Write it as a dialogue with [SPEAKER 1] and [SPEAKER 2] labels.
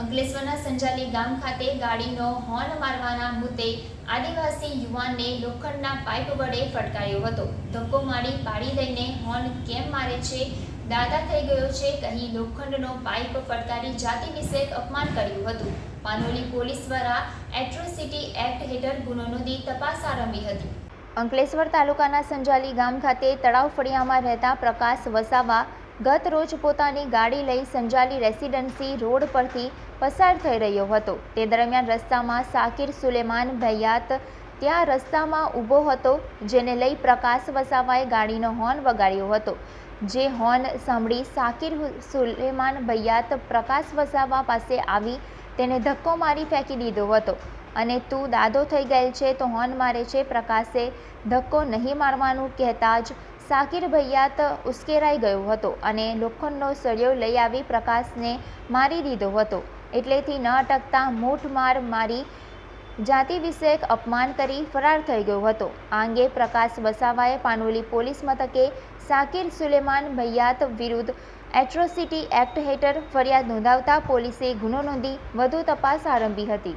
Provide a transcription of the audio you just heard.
[SPEAKER 1] અંકલેશ્વરના સંજાલી ગામ ખાતે ગાડીનો હોર્ન મારવાના મુદ્દે આદિવાસી યુવાનને લોખંડના પાઇપ વડે ફટકાર્યો હતો. ધક્કો મારી પાડી દઈને હોર્ન કેમ મારે છે? દાદા થઈ ગયો છે કહી લોખંડનો પાઇપ ફટકારી જાતિ વિશે અપમાન કર્યું હતું. પાનોલી પોલીસ દ્વારા એટ્રોસિટી એક્ટ હેઠળ ગુનો નોંધી તપાસ આરંભી હતી. અંકલેશ્વર તાલુકાના સંજાલી ગામ ખાતે તળાવ ફળિયામાં રહેતા પ્રકાશ વસાવા ગત રોજ પોતાની ગાડી લઈ સંજાલી રેસિડેન્સી રોડ પરથી પસાર થઈ રહ્યો હતો. તે દરમિયાન રસ્તામાં સાકિર સુલેમાન ભૈયાત ત્યાં રસ્તામાં ઊભો હતો, જેને લઈ પ્રકાશ વસાવાએ ગાડીનો હોર્ન વગાડ્યો હતો. જે હોર્ન સાંભળી સાકિર સુલેમાન ભૈયાત પ્રકાશ વસાવા પાસે આવી તેને ધક્કો મારી ફેંકી દીધો હતો. અને તું દાદો થઈ ગયેલ છે તો હોર્ન મારે છે, પ્રકાશે ધક્કો નહીં મારવાનું કહેતા જ સાકિર ભૈયાત ઉશ્કેરાઈ ગયો હતો અને લોખંડનો સળિયો લઈ આવી પ્રકાશને મારી દીધો હતો. એટલેથી ન અટકતા મૂઠ માર મારી જાતિ વિષયક અપમાન કરી ફરાર થઈ ગયો હતો. આ અંગે પ્રકાશ વસાવાએ પાનોલી પોલીસ મથકે સાકિર સુલેમાન ભૈયાત વિરુદ્ધ એટ્રોસિટી એક્ટ હેઠળ ફરિયાદ નોંધાવતા પોલીસે ગુનો નોંધી વધુ તપાસ આરંભી હતી.